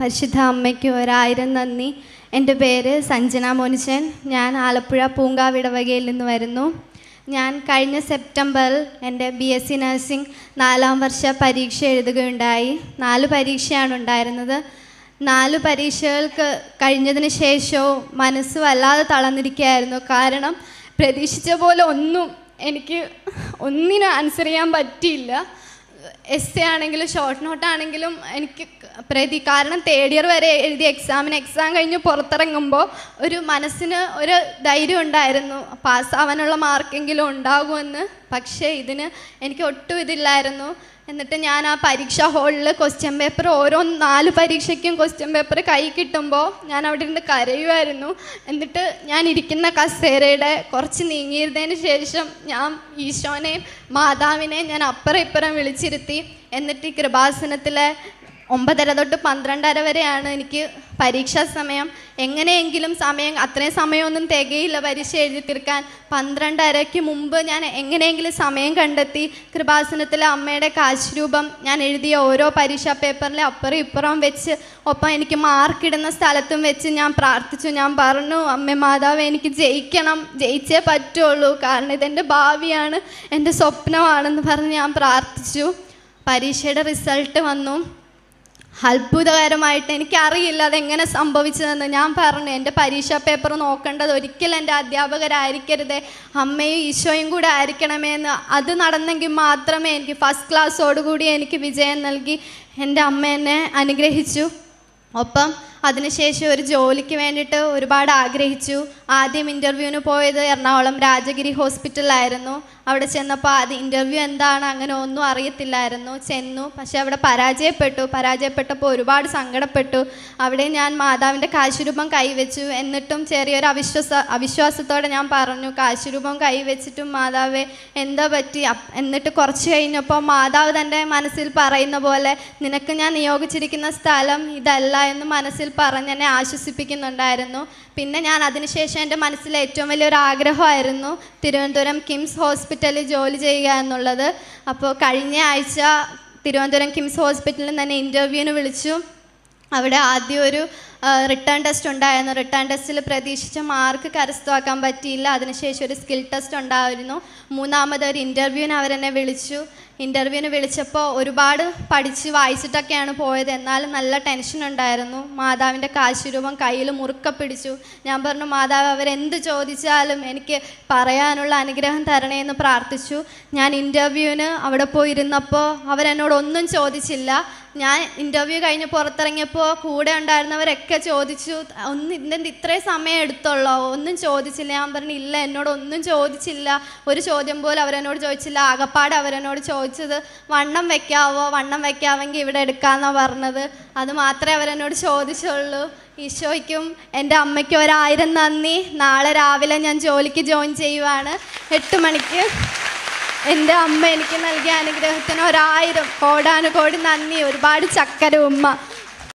പരിശുദ്ധ അമ്മയ്ക്ക് ഒരായിരം നന്ദി. എന്റെ പേര് സഞ്ജന മോനിച്ചൻ. ഞാൻ ആലപ്പുഴ പൂങ്കാവിടവകയിൽ നിന്ന് വരുന്നു. ഞാൻ കഴിഞ്ഞ സെപ്റ്റംബറിൽ എന്റെ ബി എസ് സി നഴ്സിംഗ് നാലാം വർഷ പരീക്ഷ എഴുതുകയുണ്ടായി. നാല് പരീക്ഷയാണ് ഉണ്ടായിരുന്നത്. നാല് പരീക്ഷകൾക്ക് കഴിഞ്ഞതിന് ശേഷവും മനസ്സ് വല്ലാതെ തളർന്നിരിക്കുകയായിരുന്നു. കാരണം പ്രതീക്ഷിച്ച പോലെ ഒന്നും എനിക്ക് ഒന്നിനും ആൻസർ ചെയ്യാൻ പറ്റിയില്ല. എസ് എ ആണെങ്കിലും ഷോർട്ട് നോട്ട് ആണെങ്കിലും എനിക്ക് പ്രതി കാരണം തേർഡ് ഇയർ വരെ എഴുതിയ എക്സാമിന് എക്സാം കഴിഞ്ഞ് പുറത്തിറങ്ങുമ്പോൾ ഒരു മനസ്സിന് ഒരു ധൈര്യം ഉണ്ടായിരുന്നു. പാസ്സാവാനുള്ള മാർക്കെങ്കിലും ഉണ്ടാകുമെന്ന്. പക്ഷേ ഇതിന് എനിക്ക് ഒട്ടും ഇതില്ലായിരുന്നു. എന്നിട്ട് ഞാൻ ആ പരീക്ഷാ ഹാളിൽ ക്വസ്റ്റ്യൻ പേപ്പർ ഓരോ നാല് പരീക്ഷയ്ക്കും ക്വസ്റ്റ്യൻ പേപ്പർ കൈ കിട്ടുമ്പോൾ ഞാൻ അവിടെ ഇരുന്ന് കരയുമായിരുന്നു എന്നിട്ട് ഞാൻ ഇരിക്കുന്ന കസേരയുടെ കുറച്ച് നീങ്ങിയിരുന്നതിന് ശേഷം ഞാൻ ഈശോനെയും മാതാവിനെയും ഞാൻ അപ്പുറം ഇപ്പുറം വിളിച്ചിരുത്തി. എന്നിട്ട് ഈ കൃപാസനത്തിലെ ഒമ്പതര തൊട്ട് പന്ത്രണ്ടര വരെയാണ് എനിക്ക് പരീക്ഷാ സമയം. എങ്ങനെയെങ്കിലും സമയം അത്രയും സമയമൊന്നും തികയില്ല പരീക്ഷ എഴുതി തീർക്കാൻ. പന്ത്രണ്ടരയ്ക്ക് മുമ്പ് ഞാൻ എങ്ങനെയെങ്കിലും സമയം കണ്ടെത്തി. കൃപാസനത്തിലെ അമ്മയുടെ കാശ്രൂപം ഞാൻ എഴുതിയ ഓരോ പരീക്ഷാ പേപ്പറിലെ അപ്പുറം ഇപ്പുറം വെച്ച് ഒപ്പം എനിക്ക് മാർക്കിടുന്ന സ്ഥലത്തും വെച്ച് ഞാൻ പ്രാർത്ഥിച്ചു. ഞാൻ പറഞ്ഞു അമ്മ മാതാവ് എനിക്ക് ജയിക്കണം. ജയിച്ചേ പറ്റുള്ളൂ. കാരണം ഇതെന്റെ ഭാവിയാണ്. എന്റെ സ്വപ്നമാണെന്ന് പറഞ്ഞ് ഞാൻ പ്രാർത്ഥിച്ചു. പരീക്ഷയുടെ റിസൾട്ട് വന്നു. അത്ഭുതകരമായിട്ട് എനിക്കറിയില്ല അതെങ്ങനെ സംഭവിച്ചതെന്ന്. ഞാൻ പറഞ്ഞു എന്റെ പരീക്ഷാ പേപ്പർ നോക്കേണ്ടത് ഒരിക്കലും എന്റെ അധ്യാപകരായിരിക്കരുത്. അമ്മയും ഈശോയും കൂടെ ആയിരിക്കണമേ എന്ന് അത് നടന്നെങ്കിൽ മാത്രമേ എനിക്ക് ഫസ്റ്റ് ക്ലാസ്സോടുകൂടി എനിക്ക് വിജയം നൽകി. എന്റെ അമ്മ എന്നെ അനുഗ്രഹിച്ചു. ഒപ്പം അതിനുശേഷം ഒരു ജോലിക്ക് വേണ്ടിയിട്ട് ഒരുപാട് ആഗ്രഹിച്ചു. ആദ്യം ഇന്റർവ്യൂവിന് പോയത് എറണാകുളം രാജഗിരി ഹോസ്പിറ്റലിലായിരുന്നു അവിടെ ചെന്നപ്പോൾ അത് ഇന്റർവ്യൂ എന്താണ് അങ്ങനെ ഒന്നും അറിയത്തില്ലായിരുന്നു. ചെന്നു. പക്ഷെ അവിടെ പരാജയപ്പെട്ടു. പരാജയപ്പെട്ടപ്പോൾ ഒരുപാട് സങ്കടപ്പെട്ടു. അവിടെ ഞാൻ മാതാവിന്റെ കാശുരൂപം കൈവച്ചു. എന്നിട്ടും ചെറിയൊരു അവിശ്വാസ അവിശ്വാസത്തോടെ ഞാൻ പറഞ്ഞു കാശുരൂപം കൈവച്ചിട്ടും മാതാവെ എന്താ പറ്റി? എന്നിട്ട് കുറച്ച് കഴിഞ്ഞപ്പോൾ മാതാവ് തന്റെ മനസ്സിൽ പറയുന്ന പോലെ നിനക്ക് ഞാൻ നിയോഗിച്ചിരിക്കുന്ന സ്ഥലം ഇതല്ല എന്ന് മനസ്സിൽ പറഞ്ഞ് എന്നെ ആശ്വസിപ്പിക്കുന്നുണ്ടായിരുന്നു. പിന്നെ ഞാൻ അതിനുശേഷം എന്റെ മനസ്സിലെ ഏറ്റവും വലിയൊരു ആഗ്രഹമായിരുന്നു തിരുവനന്തപുരം കിംസ് ഹോസ്പിറ്റലിൽ ജോലി ചെയ്യുക എന്നുള്ളത്. അപ്പോൾ കഴിഞ്ഞ ആഴ്ച തിരുവനന്തപുരം കിംസ് ഹോസ്പിറ്റലിൽ തന്നെ ഇന്റർവ്യൂവിന് വിളിച്ചു. അവിടെ ആദ്യം ഒരു റിട്ടേൺ ടെസ്റ്റ് ഉണ്ടായിരുന്നു. റിട്ടേൺ ടെസ്റ്റിൽ പ്രതീക്ഷിച്ച മാർക്ക് കരസ്ഥമാക്കാൻ പറ്റിയില്ല. അതിനുശേഷം ഒരു സ്കിൽ ടെസ്റ്റ് ഉണ്ടായിരുന്നു. മൂന്നാമത് ഒരു ഇന്റർവ്യൂവിന് അവരെന്നെ വിളിച്ചു. ഇന്റർവ്യൂവിന് വിളിച്ചപ്പോൾ ഒരുപാട് പഠിച്ച് വായിച്ചിട്ടൊക്കെയാണ് പോയത്. എന്നാലും നല്ല ടെൻഷൻ ഉണ്ടായിരുന്നു. മാതാവിന്റെ കാശുരൂപം കയ്യിൽ മുറുക്ക പിടിച്ചു. ഞാൻ പറഞ്ഞു മാതാവ് അവരെന്ത് ചോദിച്ചാലും എനിക്ക് പറയാനുള്ള അനുഗ്രഹം തരണേ എന്ന് പ്രാർത്ഥിച്ചു. ഞാൻ ഇന്റർവ്യൂവിന് അവിടെ പോയിരുന്നപ്പോൾ അവരെന്നോടൊന്നും ചോദിച്ചില്ല. ഞാൻ ഇന്റർവ്യൂ കഴിഞ്ഞ് പുറത്തിറങ്ങിയപ്പോൾ കൂടെ ഉണ്ടായിരുന്നവരൊക്കെ ചോദിച്ചു ഒന്ന് ഇതെന്ത് ഇത്രയും സമയം എടുത്തുള്ളോ? ഒന്നും ചോദിച്ചില്ല. ഞാൻ പറഞ്ഞു ഇല്ല എന്നോട് ഒന്നും ചോദിച്ചില്ല. ഒരു ചോദ്യം പോലും അവരെന്നോട് ചോദിച്ചില്ല. ആകപ്പാട് അവരെന്നോട് ചോദിച്ചത് വണ്ണം വെക്കാവോ? വണ്ണം വെക്കാമെങ്കിൽ ഇവിടെ എടുക്കാമെന്നാണ് പറഞ്ഞത്. അത് മാത്രമേ അവരെന്നോട് ചോദിച്ചുള്ളൂ. ഈശോയ്ക്കും എന്റെ അമ്മയ്ക്കും ഒരായിരം നന്ദി. നാളെ രാവിലെ ഞാൻ ജോലിക്ക് ജോയിൻ ചെയ്യുവാണ്. എട്ട് മണിക്ക് എന്റെ അമ്മ എനിക്ക് നൽകിയ അനുഗ്രഹത്തിന് ഒരായിരം കോടാനുകോടി നന്ദി. ഒരുപാട് ചക്കര ഉമ്മ.